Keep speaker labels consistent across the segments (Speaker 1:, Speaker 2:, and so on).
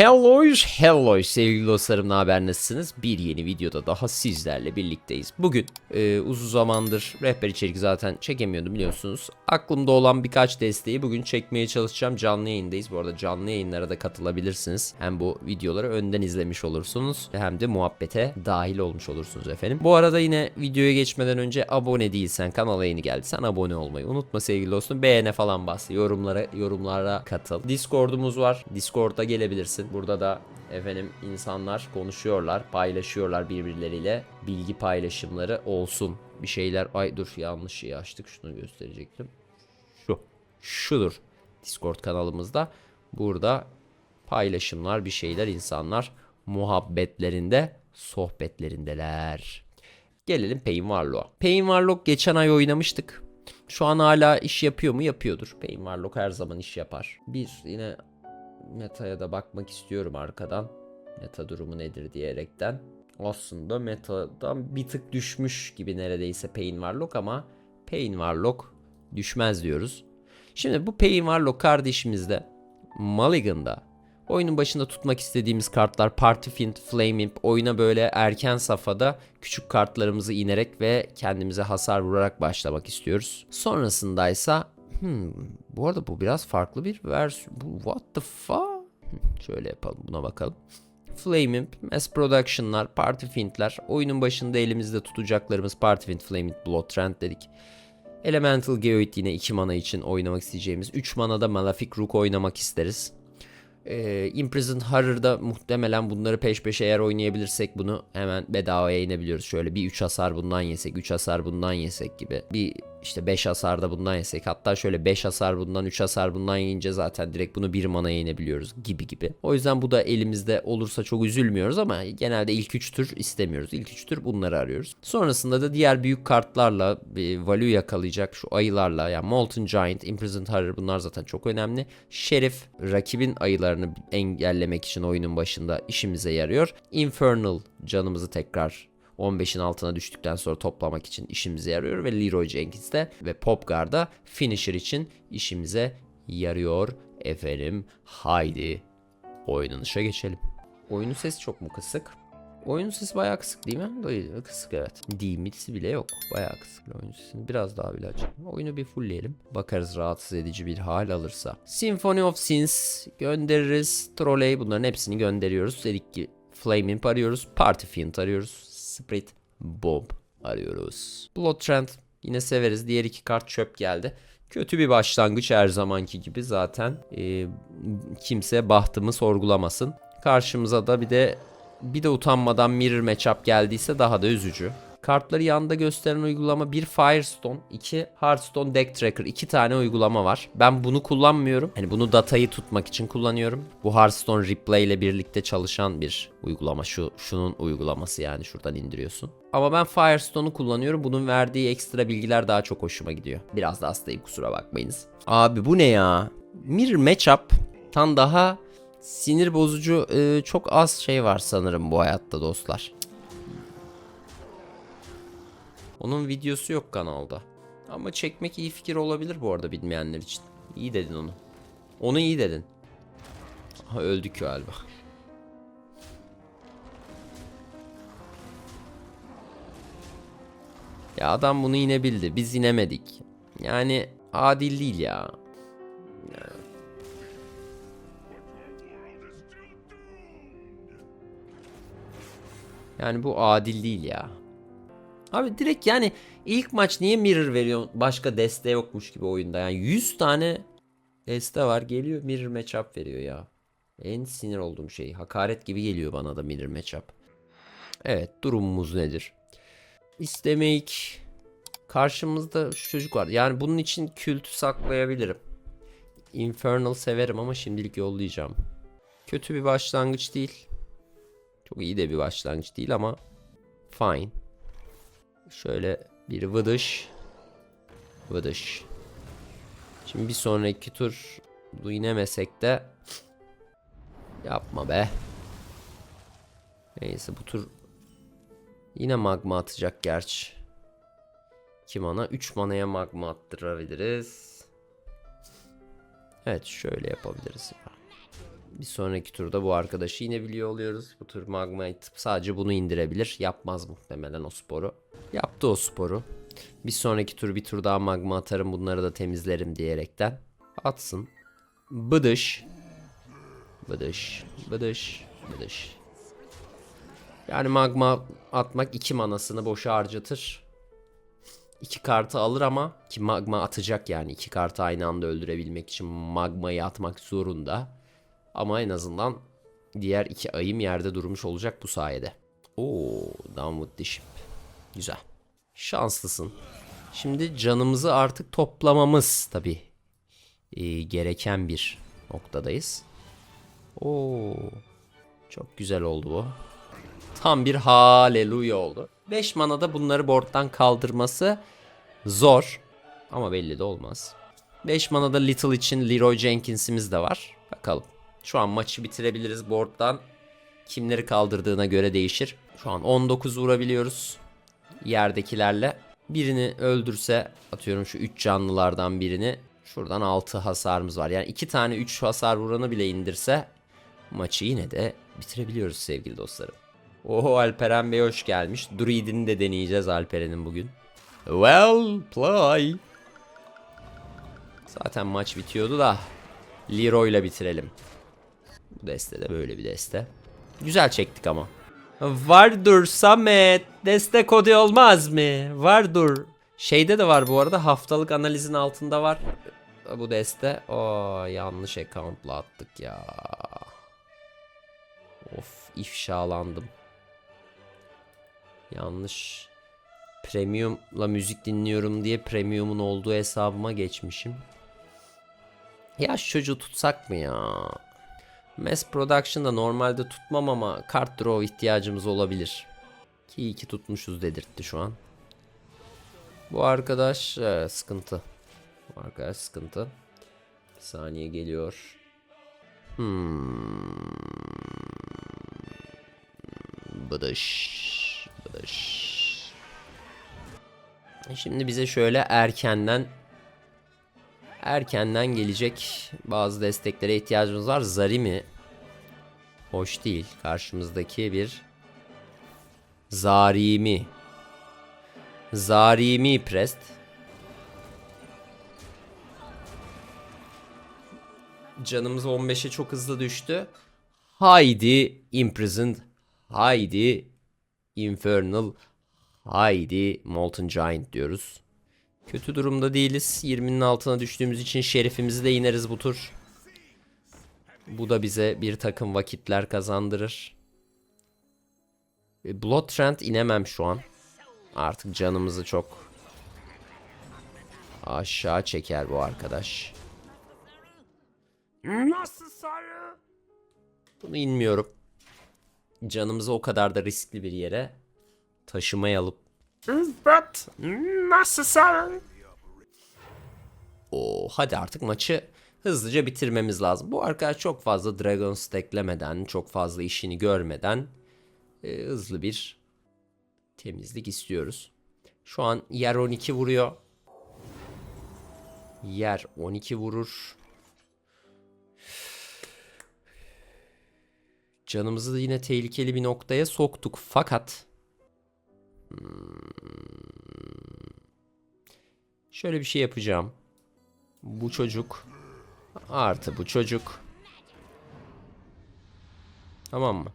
Speaker 1: Hello, hello sevgili dostlarım ne haber nasılsınız? Bir yeni videoda daha sizlerle birlikteyiz. Bugün e, uzun zamandır rehber içerik zaten çekemiyordum biliyorsunuz. Aklımda olan birkaç desteği bugün çekmeye çalışacağım. Canlı yayındayız. Bu arada canlı yayınlara da katılabilirsiniz. Hem bu videoları önden izlemiş olursunuz hem de muhabbete dahil olmuş olursunuz efendim. Bu arada yine videoya geçmeden önce abone değilsen kanala yeni geldiysen abone olmayı unutma sevgili dostum. Beğene falan bas. Yorumlara yorumlara katıl. Discord'umuz var. Discord'a gelebilirsin. Burada da efendim insanlar konuşuyorlar, paylaşıyorlar birbirleriyle. Bilgi paylaşımları olsun. Bir şeyler ay dur yanlış şeyi açtık. Şunu gösterecektim. Şu. Şudur. Discord kanalımızda. Burada paylaşımlar, bir şeyler insanlar muhabbetlerinde, sohbetlerindeler. Gelelim Pain Warlock'a. Pain Warlock geçen ay oynamıştık. Şu an hala iş yapıyor mu? Yapıyordur. Pain Warlock her zaman iş yapar. Bir yine meta'ya da bakmak istiyorum arkadan. Meta durumu nedir diyerekten. Aslında metadan bir tık düşmüş gibi neredeyse Pain Warlock ama Pain Warlock düşmez diyoruz. Şimdi bu Pain Warlock kardeşimizde Mulligan'da oyunun başında tutmak istediğimiz kartlar Party Fiend, Flame Imp oyuna böyle erken safhada küçük kartlarımızı inerek ve kendimize hasar vurarak başlamak istiyoruz. Sonrasındaysa hmm, bu arada bu biraz farklı bir versiyon. Bu what the fuck? Hmm, Şöyle yapalım buna bakalım. Flame Imp, Mass Production'lar, Party Fiend'ler, oyunun başında elimizde tutacaklarımız Party Fiend, Flame Imp, Blood Trend dedik. Elemental Geoid yine 2 mana için oynamak isteyeceğimiz. 3 manada Malefic Rook oynamak isteriz. Ee, Imprisoned Horror'da muhtemelen bunları peş peşe eğer oynayabilirsek bunu hemen bedavaya inebiliyoruz. Şöyle bir 3 hasar bundan yesek, 3 hasar bundan yesek gibi. Bir işte 5 hasar da bundan yesek. Hatta şöyle 5 hasar bundan, 3 hasar bundan yiyince zaten direkt bunu 1 manaya inebiliyoruz gibi gibi. O yüzden bu da elimizde olursa çok üzülmüyoruz ama genelde ilk 3 tür istemiyoruz. İlk 3 tür bunları arıyoruz. Sonrasında da diğer büyük kartlarla bir value yakalayacak şu ayılarla yani Molten Giant, Imprisoned Horror bunlar zaten çok önemli. Şerif rakibin ayılarını engellemek için oyunun başında işimize yarıyor. Infernal canımızı tekrar 15'in altına düştükten sonra toplamak için işimize yarıyor ve Leroy Jenkins de ve Popgar'da finisher için işimize yarıyor efendim. Haydi oynanışa geçelim. Oyunun sesi çok mu kısık? Oyunun sesi bayağı kısık değil mi? Değil, kısık evet. Dimisi bile yok. Bayağı kısık oyun sesini biraz daha bile açalım. Oyunu bir fullleyelim. Bakarız rahatsız edici bir hal alırsa. Symphony of Sins göndeririz. Trolley bunların hepsini gönderiyoruz. Dedik ki Flame Imp arıyoruz. Party Fiend arıyoruz. Spirit Bomb arıyoruz. Blood Trend yine severiz. Diğer iki kart çöp geldi. Kötü bir başlangıç her zamanki gibi zaten. Ee, kimse bahtımı sorgulamasın. Karşımıza da bir de bir de utanmadan mirror matchup geldiyse daha da üzücü. Kartları yanında gösteren uygulama bir Firestone, iki Hearthstone Deck Tracker, iki tane uygulama var. Ben bunu kullanmıyorum. Hani bunu datayı tutmak için kullanıyorum. Bu Hearthstone Replay ile birlikte çalışan bir uygulama. Şu şunun uygulaması yani şuradan indiriyorsun. Ama ben Firestone'u kullanıyorum. Bunun verdiği ekstra bilgiler daha çok hoşuma gidiyor. Biraz da hastayım kusura bakmayınız. Abi bu ne ya? Mirror Matchup tan daha sinir bozucu e, çok az şey var sanırım bu hayatta dostlar. Onun videosu yok kanalda. Ama çekmek iyi fikir olabilir bu arada bilmeyenler için. İyi dedin onu. Onu iyi dedin. Aha öldük galiba. Ya adam bunu inebildi. Biz inemedik. Yani adil değil ya. Yani bu adil değil ya. Abi direkt yani ilk maç niye mirror veriyor? Başka deste yokmuş gibi oyunda. Yani 100 tane deste var geliyor mirror matchup veriyor ya. En sinir olduğum şey. Hakaret gibi geliyor bana da mirror matchup. Evet durumumuz nedir? İstemek karşımızda şu çocuk var. Yani bunun için kültü saklayabilirim. Infernal severim ama şimdilik yollayacağım. Kötü bir başlangıç değil. Çok iyi de bir başlangıç değil ama fine. Şöyle bir vıdış. Vıdış. Şimdi bir sonraki tur inemesek de yapma be. Neyse bu tur yine magma atacak gerçi. 2 mana 3 manaya magma attırabiliriz. Evet şöyle yapabiliriz. Bir sonraki turda bu arkadaşı yine biliyor oluyoruz. Bu tur Magmite sadece bunu indirebilir. Yapmaz muhtemelen o sporu. Yaptı o sporu. Bir sonraki tur bir tur daha magma atarım bunları da temizlerim diyerekten. Atsın. Bıdış. Bıdış. Bıdış. Bıdış. Yani magma atmak iki manasını boşa harcatır. İki kartı alır ama ki magma atacak yani iki kartı aynı anda öldürebilmek için magmayı atmak zorunda. Ama en azından diğer iki ayım yerde durmuş olacak bu sayede. Oo, Downward Diship. Güzel. Şanslısın. Şimdi canımızı artık toplamamız tabi gereken bir noktadayız. Oo, çok güzel oldu bu. Tam bir haleluya oldu. 5 manada bunları board'dan kaldırması zor. Ama belli de olmaz. 5 manada Little için Leroy Jenkins'imiz de var. Bakalım. Şu an maçı bitirebiliriz board'dan. Kimleri kaldırdığına göre değişir. Şu an 19 vurabiliyoruz. Yerdekilerle. Birini öldürse atıyorum şu 3 canlılardan birini. Şuradan 6 hasarımız var. Yani 2 tane 3 hasar vuranı bile indirse maçı yine de bitirebiliyoruz sevgili dostlarım. Oho Alperen Bey hoş gelmiş. Druid'ini de deneyeceğiz Alperen'in bugün. Well play. Zaten maç bitiyordu da Leroy'la bitirelim. Bu deste de böyle bir deste. Güzel çektik ama. Vardır Samet. Deste kodu olmaz mı? Vardır. Şeyde de var bu arada haftalık analizin altında var. Bu deste. Oo yanlış account'la attık ya. Of ifşalandım. Yanlış. Premium'la müzik dinliyorum diye premium'un olduğu hesabıma geçmişim. Ya şu çocuğu tutsak mı ya? Mass Production'da normalde tutmam ama kart draw ihtiyacımız olabilir. Ki iyi ki tutmuşuz dedirtti şu an. Bu arkadaş e, sıkıntı. Bu arkadaş sıkıntı. Bir saniye geliyor. Hmm. Bıdış. Bıdış. E Şimdi bize şöyle erkenden erkenden gelecek bazı desteklere ihtiyacımız var. Zarimi hoş değil. Karşımızdaki bir Zarimi. Zarimi Prest. Canımız 15'e çok hızlı düştü. Haydi Imprisoned. Haydi Infernal. Haydi Molten Giant diyoruz. Kötü durumda değiliz. 20'nin altına düştüğümüz için şerifimizi de ineriz bu tur. Bu da bize bir takım vakitler kazandırır. E, Blood Trend inemem şu an. Artık canımızı çok aşağı çeker bu arkadaş.
Speaker 2: Nasıl sarı?
Speaker 1: Bunu inmiyorum. Canımızı o kadar da riskli bir yere taşımayalım.
Speaker 2: Nasıl sarı?
Speaker 1: Oo, hadi artık maçı hızlıca bitirmemiz lazım. Bu arkadaş çok fazla Dragon stacklemeden, çok fazla işini görmeden e, hızlı bir temizlik istiyoruz. Şu an yer 12 vuruyor. Yer 12 vurur. Canımızı yine tehlikeli bir noktaya soktuk. Fakat şöyle bir şey yapacağım. Bu çocuk artı bu çocuk. Tamam mı?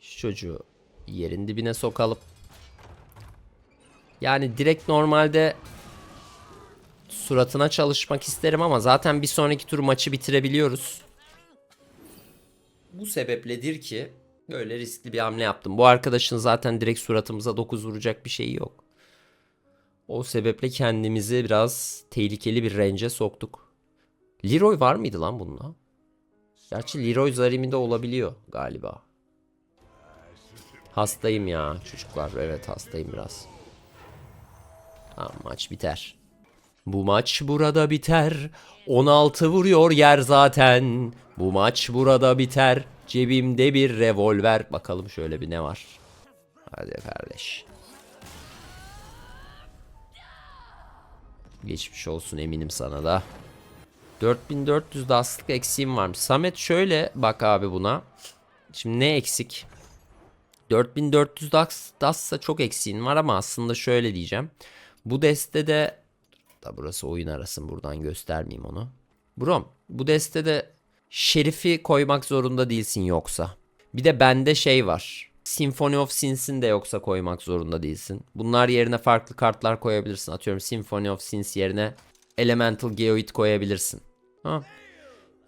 Speaker 1: Şu çocuğu yerin dibine sokalım. Yani direkt normalde suratına çalışmak isterim ama zaten bir sonraki tur maçı bitirebiliyoruz. Bu sebepledir ki böyle riskli bir hamle yaptım. Bu arkadaşın zaten direkt suratımıza 9 vuracak bir şeyi yok. O sebeple kendimizi biraz tehlikeli bir range'e soktuk. Leroy var mıydı lan bununla? Gerçi Leroy Zarimi'de olabiliyor galiba. Hastayım ya çocuklar. Evet hastayım biraz. Tamam maç biter. Bu maç burada biter. 16 vuruyor yer zaten. Bu maç burada biter. Cebimde bir revolver. Bakalım şöyle bir ne var. Hadi kardeş. Geçmiş olsun eminim sana da. 4400 dastlık eksiğim varmış. Samet şöyle bak abi buna. Şimdi ne eksik? 4400 das, dassa çok eksiğin var ama aslında şöyle diyeceğim. Bu destede da burası oyun arasın buradan göstermeyeyim onu. Brom bu destede Şerif'i koymak zorunda değilsin yoksa. Bir de bende şey var. Symphony of Sins'in de yoksa koymak zorunda değilsin. Bunlar yerine farklı kartlar koyabilirsin. Atıyorum Symphony of Sins yerine Elemental Geoid koyabilirsin. Ha.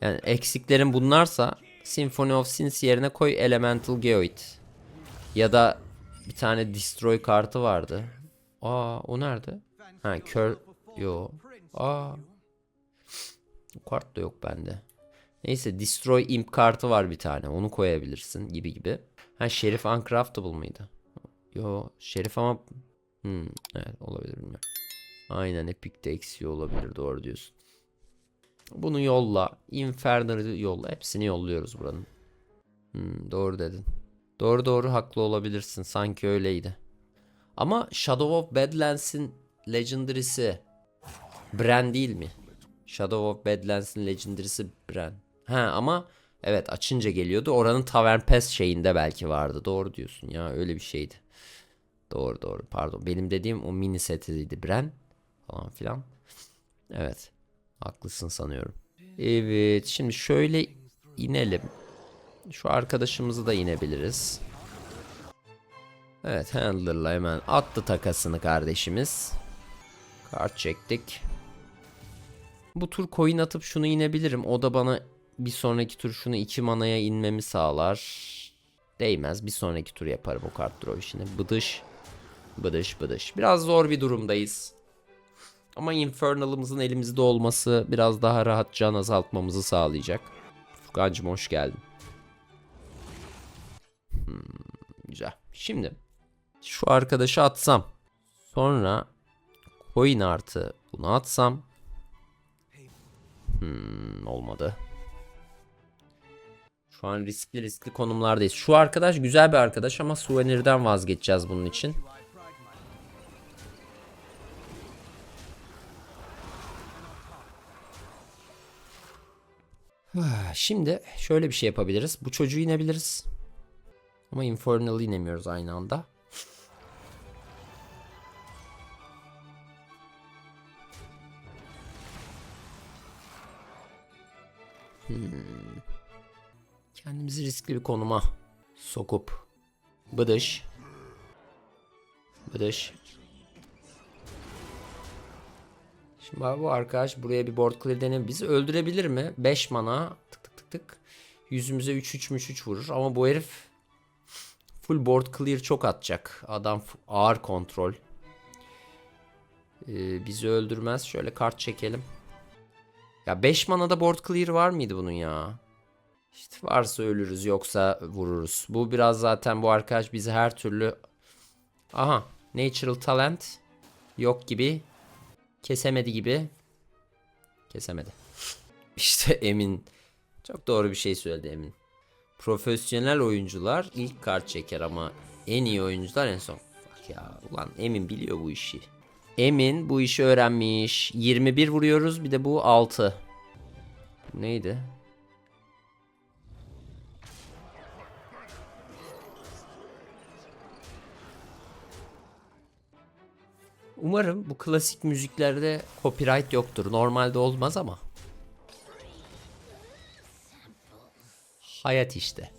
Speaker 1: Yani eksiklerin bunlarsa Symphony of Sins yerine koy Elemental Geoid. Ya da bir tane Destroy kartı vardı. Aa o nerede? Ha kör... Yo. Aa. O kart da yok bende. Neyse Destroy Imp kartı var bir tane. Onu koyabilirsin gibi gibi. Ha Şerif Uncraftable mıydı? Yo Şerif ama... Hmm, evet olabilir bilmiyorum. Aynen Epic'te eksiği olabilir doğru diyorsun. Bunu yolla. Infernal'ı yolla. Hepsini yolluyoruz buranın. Hmm, doğru dedin. Doğru doğru haklı olabilirsin. Sanki öyleydi. Ama Shadow of Badlands'in Legendary'si Bran değil mi? Shadow of Badlands'in Legendary'si Bran. Ha ama evet açınca geliyordu. Oranın Tavern Pass şeyinde belki vardı. Doğru diyorsun ya öyle bir şeydi. Doğru doğru pardon. Benim dediğim o mini setiydi Bran falan filan. Evet. Haklısın sanıyorum. Evet şimdi şöyle inelim. Şu arkadaşımızı da inebiliriz. Evet Handler'la hemen attı takasını kardeşimiz. Kart çektik. Bu tur coin atıp şunu inebilirim. O da bana bir sonraki tur şunu 2 manaya inmemi sağlar. Değmez. Bir sonraki tur yaparım o kart draw işini. Bıdış. Bıdış bıdış. Biraz zor bir durumdayız. Ama Infernal'ımızın elimizde olması biraz daha rahat can azaltmamızı sağlayacak. Furkan'cım hoş geldin. Hmm, güzel. Şimdi şu arkadaşı atsam. Sonra coin artı bunu atsam. Hmm, olmadı. Şu riskli riskli konumlardayız. Şu arkadaş güzel bir arkadaş ama Suvenir'den vazgeçeceğiz bunun için. Ah, Şimdi şöyle bir şey yapabiliriz. Bu çocuğu inebiliriz. Ama Infernal'ı inemiyoruz aynı anda. Hmm. Kendimizi riskli bir konuma sokup bıdış bıdış Şimdi abi bu arkadaş buraya bir board clear deneyim. Bizi öldürebilir mi? 5 mana tık tık tık tık. Yüzümüze 3 3 3 3 vurur ama bu herif full board clear çok atacak. Adam ağır kontrol. Ee, bizi öldürmez. Şöyle kart çekelim. Ya 5 manada board clear var mıydı bunun ya? İşte varsa ölürüz yoksa vururuz. Bu biraz zaten bu arkadaş bizi her türlü Aha, natural talent yok gibi. Kesemedi gibi. Kesemedi. İşte Emin. Çok doğru bir şey söyledi Emin. Profesyonel oyuncular ilk kart çeker ama en iyi oyuncular en son. Bak ya ulan Emin biliyor bu işi. Emin bu işi öğrenmiş. 21 vuruyoruz bir de bu 6. Neydi? Umarım bu klasik müziklerde copyright yoktur. Normalde olmaz ama. Hayat işte.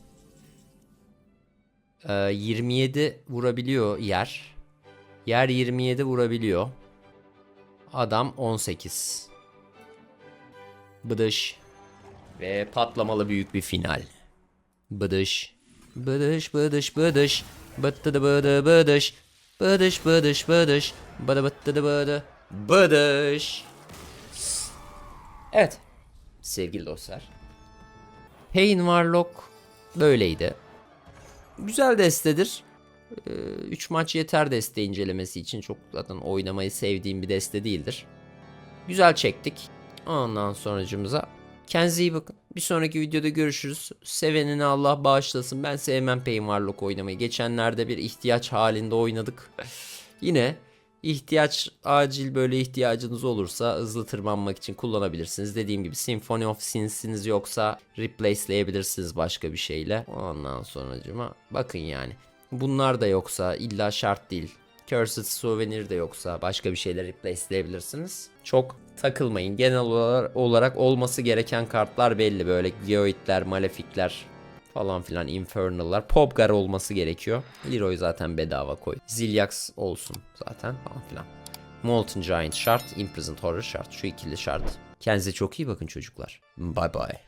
Speaker 1: Ee, 27 vurabiliyor yer. Yer 27 vurabiliyor. Adam 18. Bıdış. Ve patlamalı büyük bir final. Bıdış. Bıdış bıdış bıdış. Bıttı bıdı bıdış. Bıdış bıdış bıdış. Bıdı bıttı bıdı. Bıdış. Evet. Sevgili dostlar. Pain Warlock böyleydi. Güzel destedir. 3 maç yeter deste incelemesi için. Çok zaten oynamayı sevdiğim bir deste değildir. Güzel çektik. Ondan sonracımıza kendinize bakın. Bir sonraki videoda görüşürüz. Sevenini Allah bağışlasın. Ben sevmem Pain Warlock oynamayı. Geçenlerde bir ihtiyaç halinde oynadık. Yine ihtiyaç acil böyle ihtiyacınız olursa hızlı tırmanmak için kullanabilirsiniz. Dediğim gibi Symphony of Sins'iniz yoksa replaceleyebilirsiniz başka bir şeyle. Ondan sonracıma bakın yani. Bunlar da yoksa illa şart değil. Cursed Souvenir de yoksa başka bir şeyler replaceleyebilirsiniz. Çok takılmayın. Genel olarak, olması gereken kartlar belli. Böyle Geoid'ler, Malefic'ler falan filan Infernal'lar. Popgar olması gerekiyor. Leroy zaten bedava koy. Zilliax olsun zaten falan filan. Molten Giant şart, Imprisoned Horror şart. Şu ikili şart. Kendinize çok iyi bakın çocuklar. Bye bye.